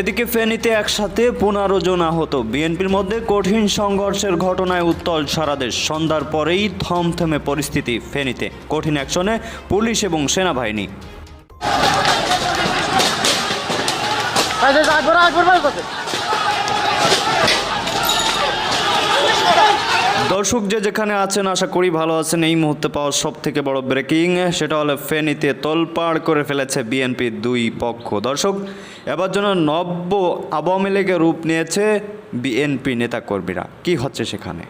এদিকে ফেনীতে একসাথে পনেরো জন আহত। বিএনপির মধ্যে কঠিন সংঘর্ষের ঘটনায় উত্তল সারাদেশ সন্ধ্যার পরেই থমথমে পরিস্থিতি ফেনীতে। কঠিন অ্যাকশনে পুলিশ এবং সেনাবাহিনী। দর্শক যে যেখানে আছেন, আশা করি ভালো আছেন। এই মুহূর্তে পাওয়া সব থেকে বড় ব্রেকিং সেটা হলো ফেনীতে তোলপাড় করে ফেলেছে বিএনপির দুই পক্ষ। দর্শক, এবার যেন নব্য আওয়ামী লীগের রূপ নিয়েছে বিএনপি নেতাকর্মীরা। কি হচ্ছে সেখানে?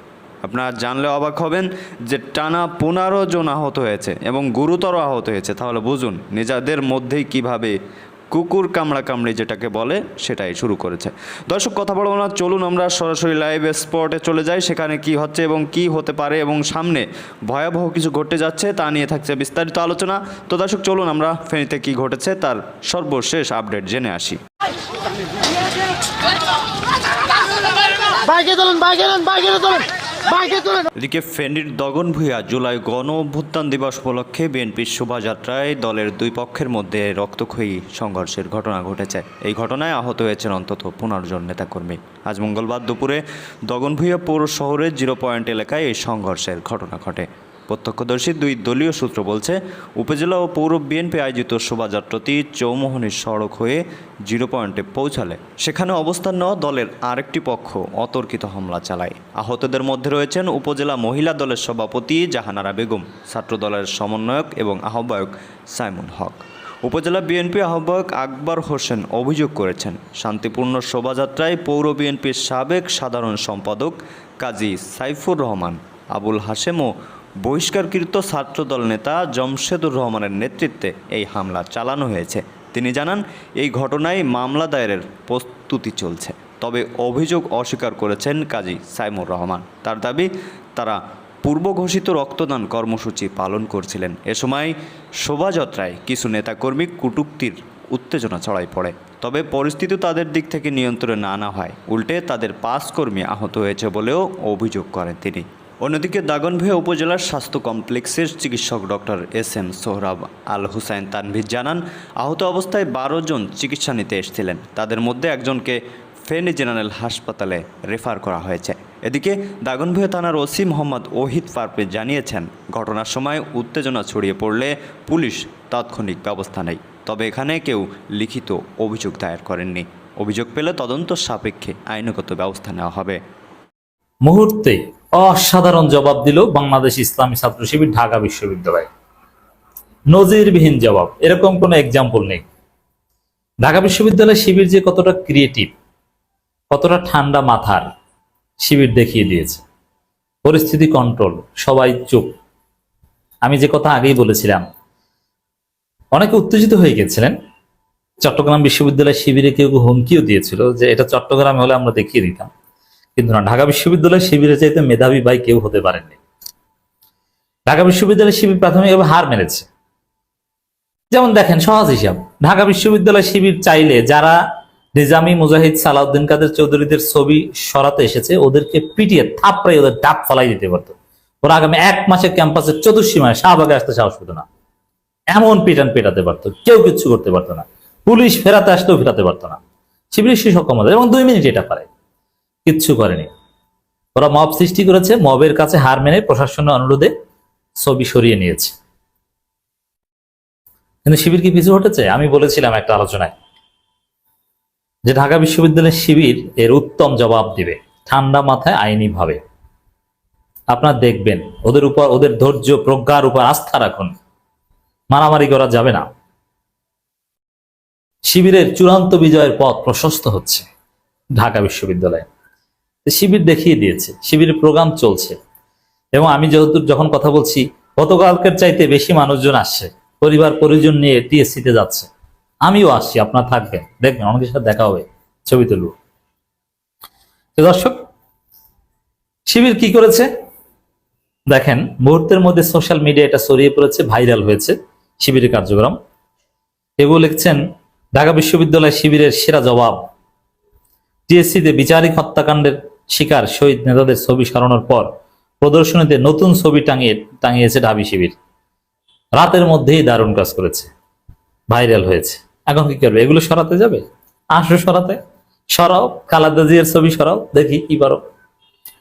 আপনারা জানলে অবাক হবেন যে টানা পনেরো জন আহত হয়েছে এবং গুরুতর আহত হয়েছে। তাহলে বুঝুন, নিজেদের মধ্যেই কীভাবে কুকুর কামড়া কামড়ি যেটাকে বলে, সেটাই শুরু করেছে। দর্শক, কথা বলব না, চলুন আমরা সরাসরি লাইভ স্পটে চলে যাই। সেখানে কি হচ্ছে এবং কি হতে পারে এবং সামনে ভয়াবহ কিছু ঘটে যাচ্ছে, তা নিয়ে থাকছে বিস্তারিত আলোচনা। তো দর্শক, চলুন আমরা ফেনীতে কি ঘটেছে, তার সর্বশেষ আপডেট জেনে আসি। বাইকে তোলেন বাইকে নেন বাইকে তোলেন এদিকে ফেনীর দগন ভূঁইয়া জুলাই গণ অভ্যুত্থান দিবস উপলক্ষে বিএনপির শোভাযাত্রায় দলের দুই পক্ষের মধ্যে রক্তক্ষয়ী সংঘর্ষের ঘটনা ঘটেছে। এই ঘটনায় আহত হয়েছেন অন্তত পনেরো জন নেতাকর্মী। আজ মঙ্গলবার দুপুরে দগন দগনভূঁইয়া পৌর শহরের জিরো পয়েন্ট এলাকায় এই সংঘর্ষের ঘটনা ঘটে। প্রত্যক্ষদর্শী দুই দলীয় সূত্র বলছে, উপজেলা ও পৌর বিএনপি আয়োজিত শোভাযাত্রাটি চৌমোহনীর সড়ক হয়ে জিরো পয়েন্টে পৌঁছালে। সেখানে অবস্থান নেওয়া দলের আরেকটি পক্ষ অতর্কিত হামলা চালায়। আহতদের মধ্যে রয়েছেন উপজেলা মহিলা দলের সভাপতি জাহানারা বেগম, ছাত্র দলের সমন্বয়ক এবং আহ্বায়ক সাইমুল হক। উপজেলা বিএনপি আহ্বায়ক আকবর হোসেন অভিযোগ করেছেন, শান্তিপূর্ণ শোভাযাত্রায় পৌর বিএনপির সাবেক সাধারণ সম্পাদক কাজী সাইফুর রহমান, আবুল হাশেম ও বহিষ্কারকৃত ছাত্রদল নেতা জমশেদুর রহমানের নেতৃত্বে এই হামলা চালানো হয়েছে। তিনি জানান, এই ঘটনায় মামলা দায়েরের প্রস্তুতি চলছে, তবে অভিযোগ অস্বীকার করেছেন কাজী সাইমুর রহমান। তার দাবি, তারা পূর্ব ঘোষিত রক্তদান কর্মসূচি পালন করছিলেন। এ সময় শোভাযাত্রায় কিছু নেতাকর্মী কুটুক্তির উত্তেজনা ছড়াই পড়ে। তবে পরিস্থিতি তাদের দিক থেকে নিয়ন্ত্রণে না আনা হয় উল্টে তাদের পাঁচ কর্মী আহত হয়েছে বলেও অভিযোগ করেন তিনি। অন্যদিকে দাগনভূঞা উপজেলার স্বাস্থ্য কমপ্লেক্সের চিকিৎসক doctor S M Sohrab Al Husain Tanvir জানান, আহত অবস্থায় বারো জন চিকিৎসা নিতে এসেছিলেন। তাদের মধ্যে একজনকে ফেনী জেনারেল হাসপাতালে রেফার করা হয়েছে। এদিকে দাগনভূঞা থানার ওসি মোহাম্মদ ওহিদ পারপে জানিয়েছেন, ঘটনার সময় উত্তেজনা ছড়িয়ে পড়লে পুলিশ তাৎক্ষণিক ব্যবস্থা নেয়। তবে এখানে কেউ লিখিত অভিযোগ দায়ের করেননি। অভিযোগ পেলে তদন্ত সাপেক্ষে আইনগত ব্যবস্থা নেওয়া হবে। মুহূর্তে অসাধারণ জবাব দিল বাংলাদেশ ইসলামী ছাত্র শিবির ঢাকা বিশ্ববিদ্যালয়। নজিরবিহীন জবাব, এরকম কোনো এক্সাম্পল নেই। ঢাকা বিশ্ববিদ্যালয় শিবির যে কতটা ক্রিয়েটিভ কতটা ঠান্ডা মাথার শিবির দেখিয়ে দিয়েছে। পরিস্থিতি কন্ট্রোল সবাই চুপ। আমি যে কথা আগেই বলেছিলাম, অনেকে উত্তেজিত হয়ে গেছিলেন। চট্টগ্রাম বিশ্ববিদ্যালয় শিবিরে কেউ হুমকিও দিয়েছিল যে এটা চট্টগ্রামে হলে আমরা দেখিয়ে দিতাম। কিন্তু না, ঢাকা বিশ্ববিদ্যালয় শিবিরে চাইতে মেধাবী ভাই কেউ হতে পারেননি। ঢাকা বিশ্ববিদ্যালয় শিবির প্রাথমিকভাবে হার মেরেছে যেমন দেখেন, সহজ হিসাব। ঢাকা বিশ্ববিদ্যালয় শিবির চাইলে যারা নিজামি মুজাহিদ সালাউদ্দিন কাদের চৌধুরীদের ছবি সরাতে এসেছে, ওদেরকে পিটিয়ে থাপড়াই ওদের ডাক ফলাই দিতে পারতো। ওরা আগামী এক মাসের ক্যাম্পাসের চতুর্সীমায় শাহবাগে আসতে সাহস পেত না। এমন পিটান পেটাতে পারতো, কেউ কিচ্ছু করতে পারতো না। পুলিশ ফেরাতে আসতেও ফেরাতে পারতো না। শিবিরের সেই সক্ষমতা এবং দুই মিনিট এটা পারে। কিচ্ছু করেনি। ওরা মব সৃষ্টি করেছে, মবের কাছে হার মেনে প্রশাসনের অনুরোধে ছবি সরিয়ে নিয়েছে। কিন্তু শিবির কি পিছু হটেছে? আমি বলেছিলাম একটা আলোচনায় যে ঢাকা বিশ্ববিদ্যালয়ের শিবির এর উত্তম জবাব দিবে, ঠান্ডা মাথায় আইনি ভাবে। আপনার দেখবেন, ওদের উপর, ওদের ধৈর্য, প্রজ্ঞার উপর আস্থা রাখুন। মারামারি করা যাবে না। শিবিরের চূড়ান্ত বিজয়ের পথ প্রশস্ত হচ্ছে ঢাকা বিশ্ববিদ্যালয়ে। শিবির দেখিয়ে দিয়েছে, শিবিরের প্রোগ্রাম চলছে। এবং আমি যেহেতু যখন কথা বলছি, গতকালকের চাইতে বেশি মানুষজন আসছে, পরিবার, পরিজন নিয়ে টিএসসিতে যাচ্ছে। আমিও আসছি, আপনার থাকবেন, দেখবেন আমাদের সাথে দেখা হবে, ছবি তুলব। দর্শক, শিবির কি করেছে? দেখেন, মুহূর্তের মধ্যে সোশ্যাল মিডিয়া এটা ছড়িয়ে পড়েছে ভাইরাল হয়েছে, শিবিরের কার্যক্রম। কেউ লিখছেন, ঢাকা বিশ্ববিদ্যালয় শিবিরের সেরা জবাব। টিএসসিতে বিচারিক হত্যাকাণ্ডের শিকার শহীদ নেতাদের ছবি সরানোর পর প্রদর্শনীতে নতুন ছবি টাঙিয়ে টাঙিয়েছে ঢাবি শিবির। রাতের মধ্যেই দারুণ কাজ করেছে। ভাইরাল হয়েছে। এখন কি করবে? এগুলো সরাতে যাবে? আসো সরাতে। সরাও। খালেদা জিয়ার ছবি সরাও। দেখি কি পারো।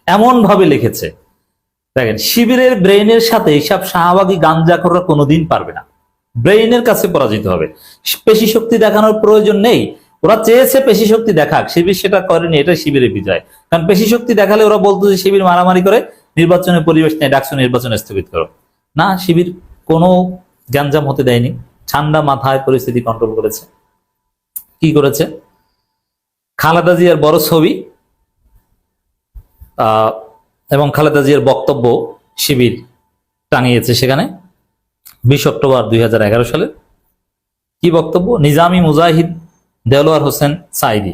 এমন ভাবে লিখেছে। দেখেন, শিবিরের ব্রেইনের সাথে এইসব শাহবাগী গাঞ্জাখররা কোনোদিন পারবে না। ব্রেইনের কাছে পরাজিত হবে। পেশি শক্তি দেখানোর প্রয়োজন নেই। ওরা চেয়েছে পেশি শক্তি দেখাক, শিবির সেটা করেনি এটা শিবিরের বিজয়। কারণ পেশি শক্তি দেখালে ওরা বলতো যে শিবির মারামারি করে, নির্বাচনের পরিবেশ নেই ডাকসু নির্বাচন স্থগিত করো। না, শিবির কোনো গ্যাঞ্জাম হতে দেয়নি, ঠান্ডা মাথায় পরিস্থিতি কন্ট্রোল করেছে। কি করেছে? খালেদা জিয়ার বড় ছবি এবং খালেদা জিয়ার বক্তব্য শিবির টানিয়েছে সেখানে, বিশ অক্টোবর দুই হাজার এগারো সালে। কি বক্তব্য? নিজামি মুজাহিদ দেলোয়ার হোসেন সাইদি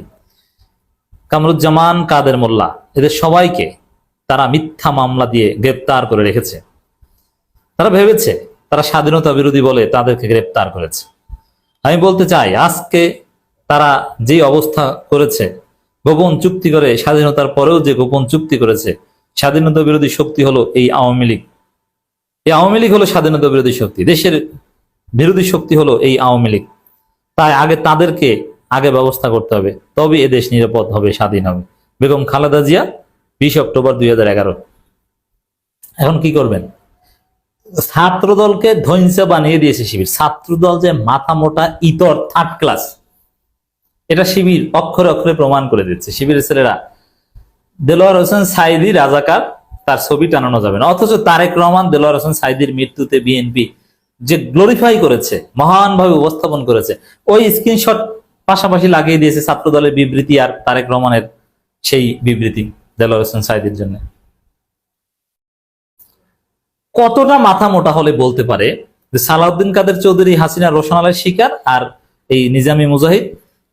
কামরুজ্জামান কাদের মোল্লা, এদের সবাইকে তারা মিথ্যা মামলা দিয়ে গ্রেপ্তার করে রেখেছে। তারা ভেবেছে তারা স্বাধীনতা বিরোধী বলে তাদেরকে গ্রেপ্তার করেছে। আমি বলতে চাই, আজকে তারা যে অবস্থা করেছে, গোপন চুক্তি করে স্বাধীনতার পরেও যে গোপন চুক্তি করেছে, স্বাধীনতা বিরোধী শক্তি হলো এই আওয়ামী লীগ। এই আওয়ামী লীগ হলো স্বাধীনতা বিরোধী শক্তি, দেশের বিরোধী শক্তি হলো এই আওয়ামী লীগ। তাই আগে তাদেরকে আগে ব্যবস্থা করতে হবে তবে এদেশ নিরাপদ হবে, স্বাধীন হবে। বেগম খালেদা জিয়া, বিশ অক্টোবর দুই এখন কি করবেন? ছাত্র দলকে ধ্বংস বানিয়ে দিয়েছে শিবির। ছাত্র দল যে মাথা মোটা ইতর থার্ড ক্লাস এটা শিবির অক্ষরে অক্ষরে প্রমাণ করে দিচ্ছে। শিবিরের ছেলেরা, দেলোয়ার হোসেন সাইদি রাজাকার, তার ছবি টানানো যাবে না। অথচ তারেক রহমান, দেলোয়ার হোসেন সাইদির মৃত্যুতে বিএনপি যে গ্লোরিফাই করেছে, মহানভাবে উপস্থাপন করেছে, ওই স্ক্রিনশট পাশাপাশি লাগিয়ে দিয়েছে ছাত্র দলের বিবৃতি আর তারেক রহমানের সেই বিবৃতি দেলোয়ার হোসেন সাইদির জন্য। কতটা মাথা মোটা হলে বলতে পারে সালাউদ্দিন কাদের চৌধুরী, হাসিনা রোশন আলের শিকার আর এই নিজামী মুজাহিদ,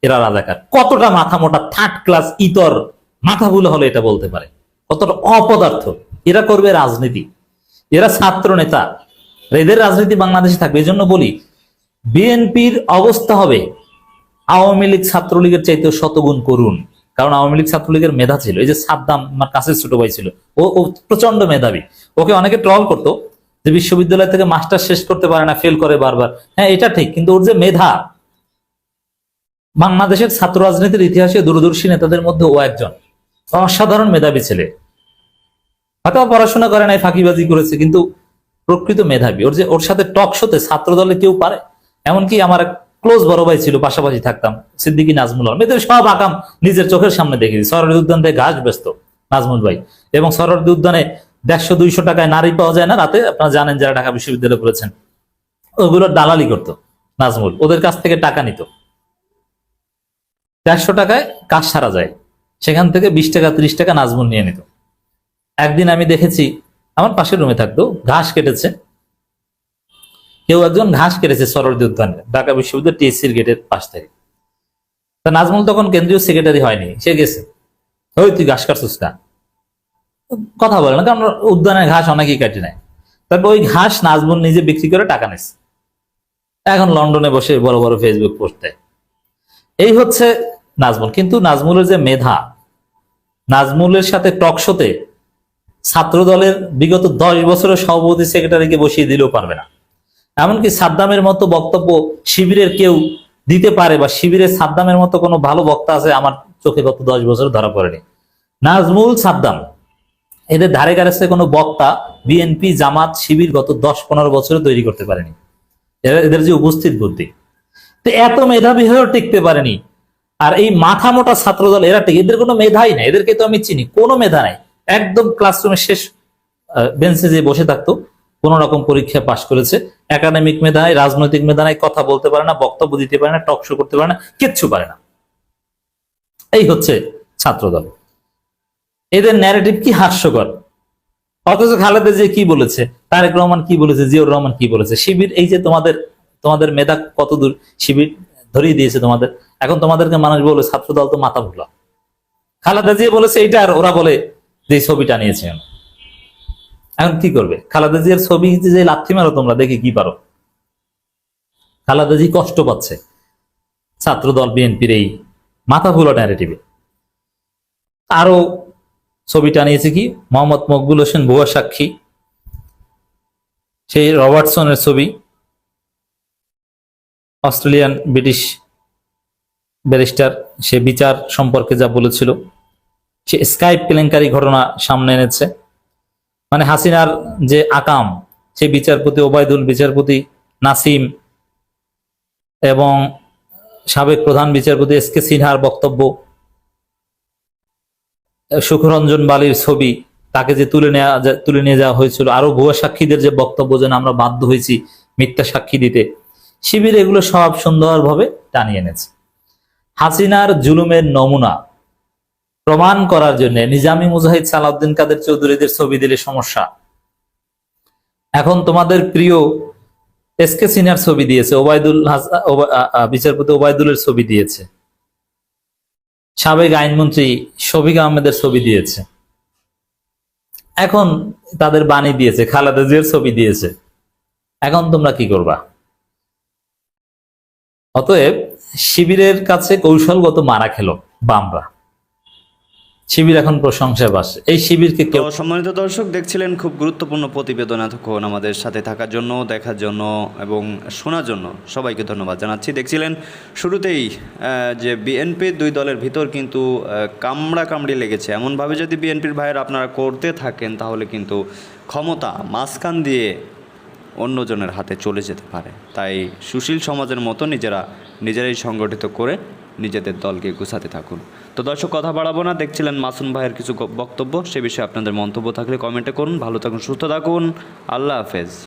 এরা রাজাকার। কতটা মাথা মোটা থার্ড ক্লাস ইতর মাথা মাথাগুলো হলে এটা বলতে পারে? কতটা অপদার্থ। এরা করবে রাজনীতি। এরা ছাত্র নেতা। এদের রাজনীতি বাংলাদেশে থাকবে। এই জন্য বলি, বিএনপির অবস্থা হবে আওয়ামী লীগ ছাত্রলীগের চাইতে শতগুণ করুন কারণ আওয়ামী লীগ ছাত্রলীগের মেধা ছিল, এই যে সাদ্দাম আমার কাছে ছোট ভাই ছিল, ও প্রচণ্ড মেধাবী। ওকে অনেকে ট্রল করতো যে বিশ্ববিদ্যালয় থেকে মাস্টার শেষ করতে পারে না ফেল করে বারবার। হ্যাঁ এটা ঠিক, কিন্তু ওর যে মেধা, বাংলাদেশের ছাত্র রাজনীতির ইতিহাসে দূরদর্শী নেতাদের মধ্যে ও একজন। অসাধারণ মেধাবী ছেলে। হয়তো পড়াশোনা করে নাই, ফাঁকিবাজি করেছে, কিন্তু প্রকৃত মেধাবী। ওর যে, ওর সাথে টক শোতে ছাত্র দলে কেউ পারে? এমনকি আমার ক্লোজ বড় ভাই ছিল, পাশাপাশি থাকতাম। সিদ্দিকী, নাজমুল হক। এদের সব আকাম নিজের চোখের সামনে দেখেছি সরকারি উদ্যান থেকে ঘাস ব্যস্ত, নাজমুল ভাই। এবং সরকারি উদ্যানে দেড়শো, দুইশো টাকায় নারী পাওয়া যায় না রাতে। আপনারা জানেন যারা ঢাকা বিশ্ববিদ্যালয়ে পড়েছেন, ওগুলো দালালি করতো নাজমুল। ওদের কাছ থেকে টাকা নিত। দেড়শো টাকায় কাজ সারা যায়। সেখান থেকে বিশ টাকা, ত্রিশ টাকা নাজমুল নিয়ে নিত। একদিন আমি দেখেছি, আমার পাশের রুমে থাকতো, ঘাস কেটেছে। কেউ একজন ঘাস কেটেছে সরস্বতী উদ্যানে, ঢাকা বিশ্ববিদ্যালয় টিএসসির গেটের পাশ থেকে। তা নাজমুল তখন কেন্দ্রীয় সেক্রেটারি হয়নি, সে গেছে। ওই তুই ঘাস কাটছিস না কথা বলে না, কারণ উদ্যানের ঘাস অনেকেই কাটে নেয় তারপর ওই ঘাস নাজমুল নিজে বিক্রি করে টাকা নিচ্ছে এখন লন্ডনে বসে বড় বড় ফেসবুক পোস্ট দেয়। এই হচ্ছে নাজমুল। কিন্তু নাজমুলের যে মেধা, নাজমুলের সাথে টকশোতে ছাত্র দলের বিগত দশ বছরের সভাপতি সেক্রেটারিকে বসিয়ে দিলেও পারবে না। এমনকি সাদ্দামের মতো বক্তব্য শিবিরের কেউ দিতে পারে বা শিবিরের সাদ্দামের মতো কোনো ভালো বক্তা আছে, আমার চোখে গত দশ বছর ধরা পড়েনি। নাজমুল সাদ্দাম, এদের ধারে কাছে কোনো বক্তা বিএনপি জামাত, শিবির গত দশ পনেরো বছরে তৈরি করতে পারেনি। এদের যে উপস্থিত বুদ্ধি। তো এত মেধাবী হয়েও টিকতে পারেনি। আর এই মাথা মোটা ছাত্রদল, এরা ঠিক এদের কোনো মেধাই নাই। এদেরকে তো আমি চিনি। কোনো মেধা নাই। একদম ক্লাসরুমের শেষ বেঞ্চে যে বসে থাকতো, কোন রকম পরীক্ষা পাশ করেছে। একাডেমিক মেধা নাই রাজনৈতিক মেধা কথা বলতে পারে না, বক্তব্য দিতে পারে না টক শো করতে পারে না, কিচ্ছু পারে না। এই হচ্ছে ছাত্রদল। এদের ন্যারেটিভ কি হাস্যকর? অথচ খালেদা যে কি বলেছে? তারেক রহমান কি বলেছে? জিয়র রহমান কি বলেছে? শিবির, এই যে তোমাদের তোমাদের মেধা কত দূর? শিবির ধরিয়ে দিয়েছে তোমাদের। এখন তোমাদেরকে মানুষ বলে ছাত্র দল তো মাথা ভোলা খালেদা জিয়া বলেছে এইটা আর ওরা বলে যে ছবিটা নিয়েছে। এখন কি করবে? খালেদা জিয়ার ছবি যে লাথি মারো তোমরা, দেখে কি পারো? খালেদা জি কষ্ট পাচ্ছে। ছাত্র দল বিএনপির এই মাথা ভুলো ন্যারেটিভে আরও ছবিটা নিয়েছে কি? মোহাম্মদ মকবুল হোসেন ভুয়া সাক্ষী। সেই রবার্টসনের ছবি। অস্ট্রেলিয়ান ব্রিটিশ ব্যারিস্টার, সে বিচার সম্পর্কে যা বলেছিল। সে স্কাইপ কেলেঙ্কারি ঘটনা সামনে এনেছে। মানে হাসিনার যে আকাম, সেই বিচারপতি ওবায়দুল, বিচারপতি নাসিম এবং সাবেক প্রধান বিচারপতি এস কে সিনহার বক্তব্য, সুখরঞ্জন বালির ছবি, তাকে যে তুলে নেওয়া তুলে নিয়ে যাওয়া হয়েছিল আরও ভুয়া সাক্ষীদের যে বক্তব্য যেন আমরা বাধ্য হয়েছি মিথ্যা সাক্ষী দিতে, শিবির এগুলো সব সুন্দরভাবে টানিয়ে এনেছে। হাসিনার জুলুমের নমুনা প্রমাণ করার জন্য নিজামী মুজাহিদ সালাউদ্দিন কাদের চৌধুরীদের ছবি দিলে সমস্যা। এখন তোমাদের প্রিয় এস কে সিনহার ছবি দিয়েছে, ওবায়দুল বিচারপতি ওবায়দুলের ছবি দিয়েছে। সাবেক আইনমন্ত্রী শফিক আহমেদের ছবি দিয়েছে। এখন তাদের বাণী দিয়েছে, খালেদা জিয়ার ছবি দিয়েছে। এখন তোমরা কি করবা? অতএব শিবিরের কাছে কৌশলগত মারা খেলো বামরা। শিবির এখন প্রশংসায় বাসে। এই শিবিরকে কেউ সম্মানিত দর্শক দেখছিলেন খুব গুরুত্বপূর্ণ প্রতিবেদন এতক্ষণ আমাদের সাথে থাকার জন্য দেখার জন্য এবং শোনার জন্য। সবাইকে ধন্যবাদ জানাচ্ছি। দেখছিলেন শুরুতেই যে বিএনপির দুই দলের ভিতর কিন্তু কামড়া কামড়ি লেগেছে। এমনভাবে যদি বিএনপির ভাইয়ের আপনারা করতে থাকেন তাহলে কিন্তু ক্ষমতা মাঝখান দিয়ে অন্যজনের হাতে চলে যেতে পারে। তাই সুশীল সমাজের মতো নিজেরা নিজেরাই সংগঠিত করে নিজেদের দলকে গুছাতে থাকুন। তো দর্শক, কথা বাড়াবো না। দেখছিলেন মাসুম ভাইয়ের কিছু বক্তব্য, সে বিষয়ে আপনাদের মন্তব্য থাকলে কমেন্টে করুন। ভালো থাকুন, সুস্থ থাকুন। আল্লাহ হাফেজ।